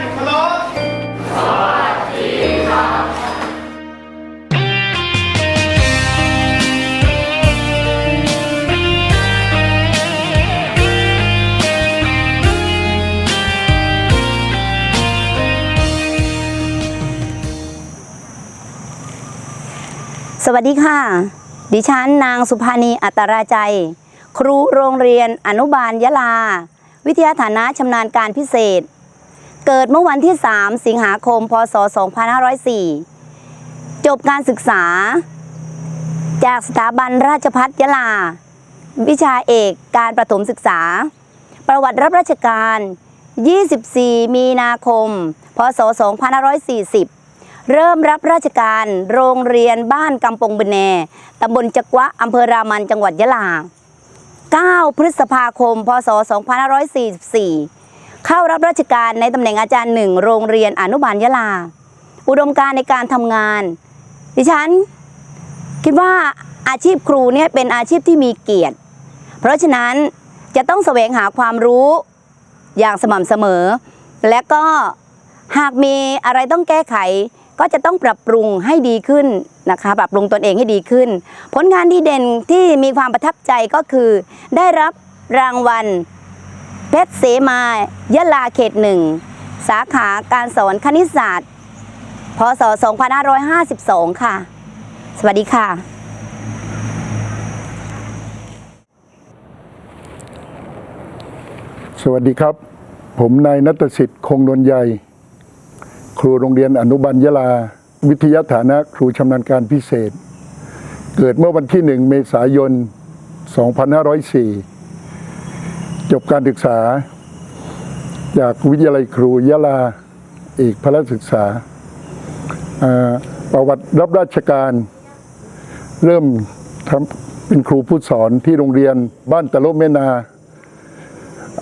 นเคารพสวัสดีค่ะ ดิฉันนางสุภานีอัตราใจ ครูโรงเรียนอนุบาลยะลา วิทยาฐานะชำนาญการพิเศษ เกิดเมื่อวันที่ 3 สิงหาคม พศ 2504 จบการศึกษา จากสถาบันราชพัฒยะลา วิชาเอกการประถมศึกษา ประวัติรับราชการ 24 มีนาคม พศ 2540 เริ่มรับราชการโรงเรียนบ้านกำปงบนแนตำบลจักวะอำเภอรามันจังหวัดยะลา 9 พฤษภาคม พศ 2544 เข้ารับราชการในตำแหน่งอาจารย์หนึ่งโรงเรียนอนุบาลยะลา อุดมการในการทำงาน ดิฉัน คิดว่าอาชีพครูเนี่ยเป็นอาชีพที่มีเกียรติ เพราะฉะนั้นจะต้องแสวงหาความรู้อย่างสม่ำเสมอ และก็หากมีอะไรต้องแก้ไข ก็จะต้องปรับปรุงให้ดีขึ้นนะคะปรับปรุงตนเองให้ดีขึ้น ผลงานดีเด่นที่มีความประทับใจก็คือ ได้รับรางวัล ชรเสมายะลาเขตหนึ่งสาขาการสอนคณิตศาสตร์ พศ 2552 ค่ะ สวัสดีค่ะ สวัสดีครับ ผมนายนัตสิทธิ์คงนวลใหญ่ ครูโรงเรียนอนุบาลยะลา วิทยาฐานะครูชำนาญการพิเศษ เกิดเมื่อวันที่ 1 เมษายน 2504 จบการศึกษา จากวิทยาลัยครูยะลาเอกพละศึกษา ประวัติรับราชการ เริ่มทำเป็นครูผู้สอนที่โรงเรียนบ้านตะโลแมนา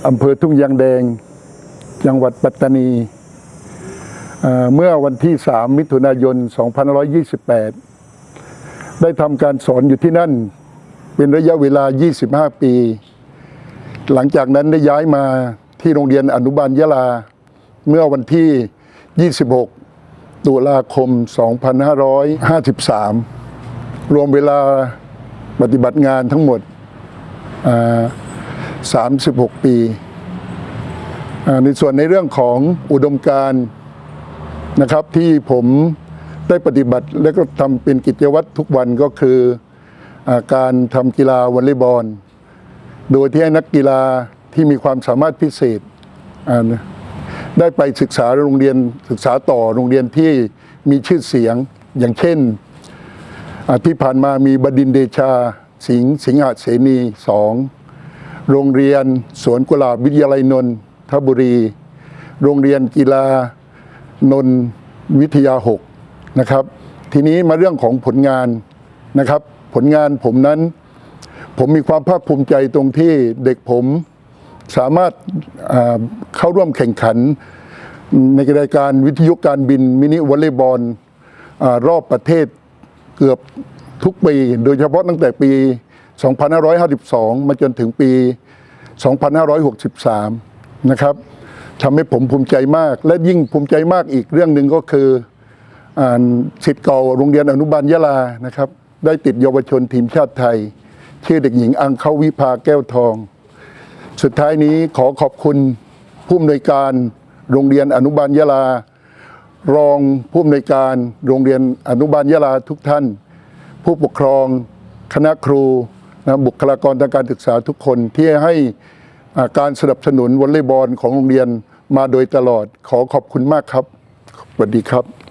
อำเภอทุ่งยางแดง จังหวัดปัตตานี เมื่อวันที่ 3 มิถุนายน 2528 ได้ทำการสอนอยู่ที่นั่น เป็นระยะเวลา 25 ปี หลังจากนั้นได้ย้ายมาที่โรงเรียนอนุบาลยะลา เมื่อวันที่ 26 ตุลาคม 2553 รวมเวลาปฏิบัติงานทั้งหมด 36 ปี ในส่วนในเรื่องของอุดมการนะครับที่ผมได้ปฏิบัติและก็ทำเป็นกิจวัตรทุกวันก็คืออาการทำกีฬาวอลเลย์บอล โดยที่ให้นักกีฬาที่มีความสามารถพิเศษได้ไปศึกษาโรงเรียนศึกษาต่อโรงเรียนที่มีชื่อเสียงอย่างเช่นที่ผ่านมามีบดินเดชา สิงห์สิงหเสนีสองโรงเรียนสวนกุหลาบวิทยาลัยนนทบุรี โรงเรียนกีฬานนทวิทยาหกนะครับ ทีนี้มาเรื่องของผลงานนะครับ ผลงานผมนั้น ผมมีความภาคภูมิใจตรงที่เด็กผมสามารถเข้าร่วมแข่งขัน ในรายการวิทยุการบินมินิวอลเลย์บอลรอบประเทศเกือบทุกปี โดยเฉพาะตั้งแต่ปี 2552 มาจนถึงปี 2563 นะครับทำให้ผมภูมิใจมาก และยิ่งภูมิใจมากอีกเรื่องหนึ่งก็คืออสิทธิ์เก่าโรงเรียนอนุบาลยะลานะครับ ได้ติดเยาวชนทีมชาติไทย ชื่อเด็กหญิงอังเขาวิภาแก้วทอง สุดท้ายนี้ขอขอบคุณผู้อำนวยการโรงเรียนอนุบาลยะลา รองผู้อำนวยการโรงเรียนอนุบาลยะลาทุกท่าน ผู้ปกครองคณะครูนะบุคลากรทางการศึกษาทุกคนที่ให้การสนับสนุนวอลเลย์บอลของโรงเรียนมาโดยตลอดขอขอบคุณมากครับสวัสดีครับ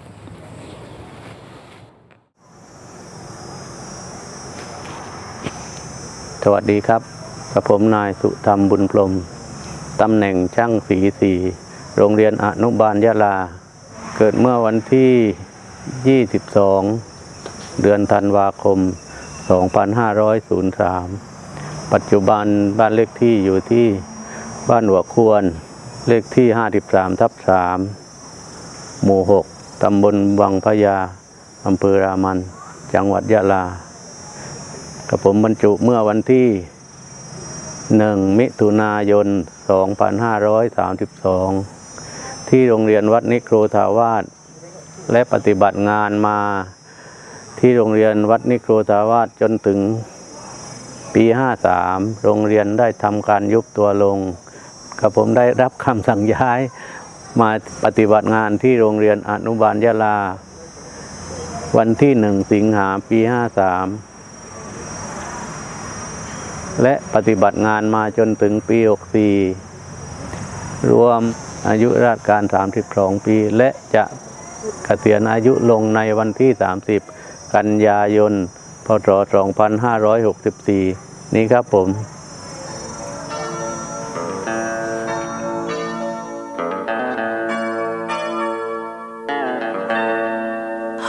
สวัสดีครับกับผมนายสุธรรมบุญพรมตำแหน่งช่างสีสี โรงเรียนอนุบาลยะลา เกิดเมื่อวันที่ 22 เดือนธันวาคม 2503 ปัจจุบันบ้านเลขที่อยู่ที่บ้านหัวควร เลขที่ 53 ทับ 3 หมู่ 6 ตำบลวังพญาอำเภอรามัน จังหวัดยะลา กับผมบรรจุเมื่อวันที่ 1 มิถุนายน 2532 ที่โรงเรียนวัดนิโครธาวาสและปฏิบัติงานมาที่โรงเรียนวัดนิโครธาวาสจนถึงปี 53 โรงเรียนได้ทำการยุบตัวลงกับผมได้รับคำสั่งย้ายมาปฏิบัติงานที่โรงเรียนอนุบาลยะลา วันที่หนึ่งสิงหาปี 53 และปฏิบัติงานมาจนถึงปี 64 รวมอายุราชการ 32 ปี และจะเกษียณอายุลงในวันที่ 30 กันยายน พศ 2564 นี้ครับผม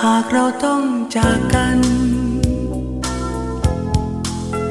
หากเราต้องจากกัน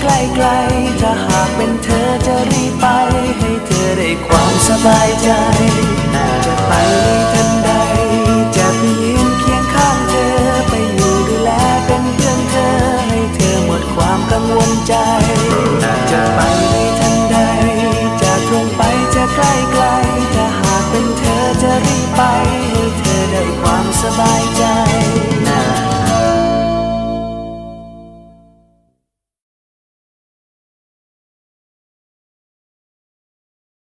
ใกล้ไกลถ้าหากเป็นเธอจะรีบไป ให้เธอได้ความสบายใจ จะไปทันใด จะไปยืนเคียงข้างเธอ ไปอยู่ดูแลเป็นเพื่อนเธอ ให้เธอหมดความกังวลใจ จะไปทันใด จะตรงไปจะใกล้ไกลถ้าหากเป็นเธอจะรีบไป ให้เธอได้ความสบายใจ